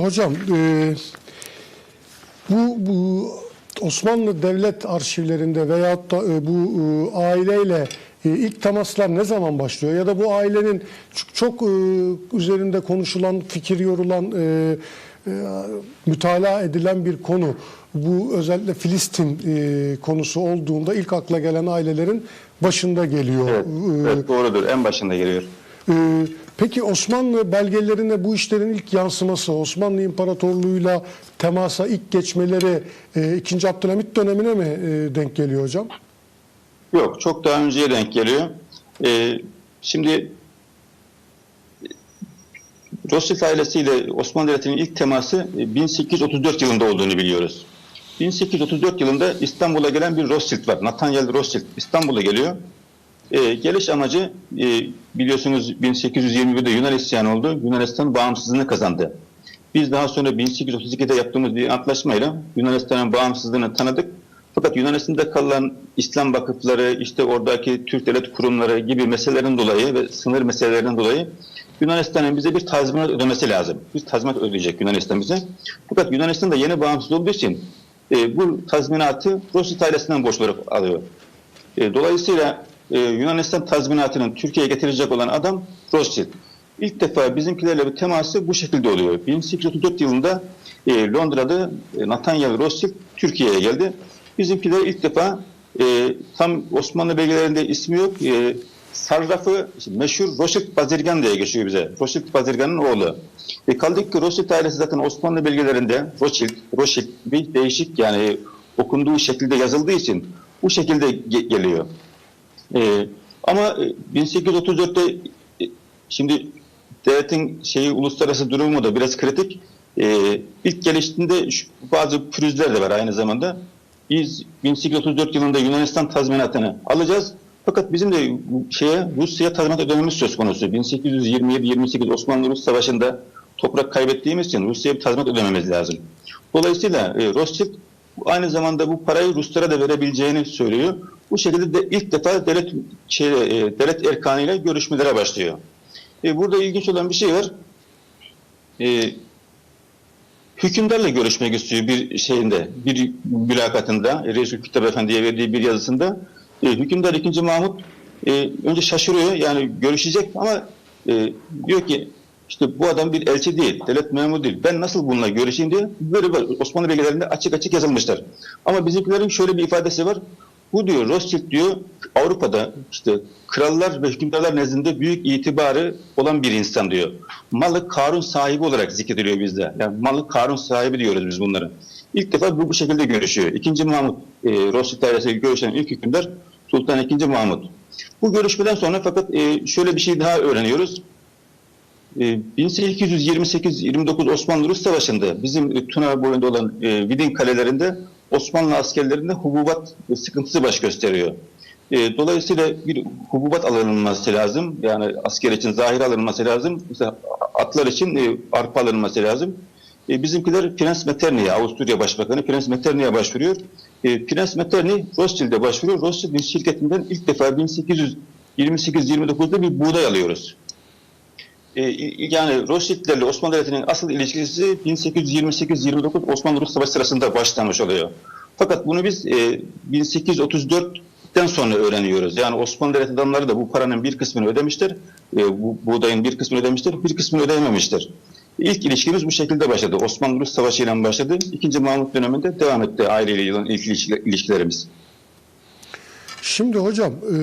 Hocam e, bu, bu Osmanlı devlet arşivlerinde veyahut da e, bu e, aileyle e, ilk temaslar ne zaman başlıyor? Ya da bu ailenin çok, çok e, üzerinde konuşulan, fikir yorulan, e, e, mütalaa edilen bir konu. Bu özellikle Filistin e, konusu olduğunda ilk akla gelen ailelerin başında geliyor. Evet, E, evet doğrudur. En başında geliyor. Ee, peki Osmanlı belgelerinde bu işlerin ilk yansıması, Osmanlı İmparatorluğu'yla temasa ilk geçmeleri e, 2. Abdülhamit dönemine mi e, denk geliyor hocam? Yok, çok daha önceye denk geliyor. Ee, şimdi Rothschild ailesiyle Osmanlı Devleti'nin ilk teması e, 1834 yılında olduğunu biliyoruz. 1834 yılında İstanbul'a gelen bir Rothschild var. Nathaniel Rothschild İstanbul'a geliyor. Ee, geliş amacı e, biliyorsunuz 1821'de Yunan isyanı oldu. Yunanistan bağımsızlığını kazandı. Biz daha sonra 1832'de yaptığımız bir antlaşmayla Yunanistan'ın bağımsızlığını tanıdık. Fakat Yunanistan'da kalan İslam vakıfları, işte oradaki Türk devlet kurumları gibi meselelerin dolayı ve sınır meselelerinden dolayı Yunanistan'ın bize bir tazminat ödemesi lazım. Bir tazminat ödeyecek Yunanistan bize. Fakat Yunanistan da yeni bağımsız olduğu için e, bu tazminatı Rothschild ailesinden borç olarak alıyor. E, dolayısıyla e, Yunanistan tazminatının Türkiye'ye getirecek olan adam Rothschild. İlk defa bizimkilerle bir teması bu şekilde oluyor. 1834 yılında e, Londra'da e, Nathaniel Rothschild Türkiye'ye geldi. Bizimkiler ilk defa e, tam Osmanlı belgelerinde ismi yok. E, sarrafı işte meşhur Rothschild Bazirgan diye geçiyor bize. Rothschild Bazirgan'ın oğlu. E, kaldık ki Rothschild ailesi zaten Osmanlı belgelerinde Rothschild, Rothschild bir değişik yani okunduğu şekilde yazıldığı için bu şekilde ge- geliyor. Ee, ama e, 1834'te e, şimdi devletin şeyi uluslararası durumu da biraz kritik. Ee, ilk geliştiğinde şu- bazı pürüzler de var aynı zamanda. Biz 1834 yılında Yunanistan tazminatını alacağız. Fakat bizim de şeye Rusya'ya tazminat ödememiz söz konusu. 1827-28 Osmanlı-Rus Savaşı'nda toprak kaybettiğimiz için Rusya'ya bir tazminat ödememiz lazım. Dolayısıyla e, Rothschild aynı zamanda bu parayı Ruslara da verebileceğini söylüyor. Bu şekilde de ilk defa devlet şey, e, devlet erkanıyla görüşmelere başlıyor. E, burada ilginç olan bir şey var. E, hükümdarla görüşmek istiyor bir şeyinde, bir mülakatında, Reis Kitap Efendi'ye verdiği bir yazısında. E, hükümdar 2. Mahmut e, önce şaşırıyor, yani görüşecek ama e, diyor ki işte bu adam bir elçi değil, devlet memuru değil. Ben nasıl bununla görüşeyim diye böyle böyle Osmanlı belgelerinde açık açık yazılmışlar. Ama bizimkilerin şöyle bir ifadesi var. Bu diyor Rothschild diyor Avrupa'da işte krallar ve hükümdarlar nezdinde büyük itibarı olan bir insan diyor. Malı Karun sahibi olarak zikrediliyor bizde. Yani malı Karun sahibi diyoruz biz bunları. İlk defa bu, bu şekilde görüşüyor. İkinci Mahmut e, Rothschild ailesiyle görüşen ilk hükümdar Sultan II. Mahmut. Bu görüşmeden sonra fakat e, şöyle bir şey daha öğreniyoruz. E, 1828-29 Osmanlı-Rus Savaşı'nda bizim e, Tuna boyunda olan e, Vidin kalelerinde Osmanlı askerlerinde hububat sıkıntısı baş gösteriyor. E, dolayısıyla bir hububat alınması lazım. Yani asker için zahir alınması lazım. Mesela atlar için e, arpa alınması lazım. E, bizimkiler Prens Metternich'e, Avusturya Başbakanı Prens Metternich'e başvuruyor. E, Prens Metternich Rothschild'e başvuruyor. Rothschild'in şirketinden ilk defa 1828-29'da bir buğday alıyoruz. E, yani Rothschild'lerle Osmanlı Devleti'nin asıl ilişkisi 1828-29 Osmanlı-Rus Savaşı sırasında başlamış oluyor. Fakat bunu biz e, 1834'ten sonra öğreniyoruz. Yani Osmanlı Devleti adamları da bu paranın bir kısmını ödemiştir. E, bu buğdayın bir kısmını ödemiştir, bir kısmını ödeyememiştir. İlk ilişkimiz bu şekilde başladı. Osmanlı-Rus Savaşı ile başladı. İkinci Mahmut döneminde devam etti aileyle olan ilk ilişki- ilişkilerimiz. Şimdi hocam e,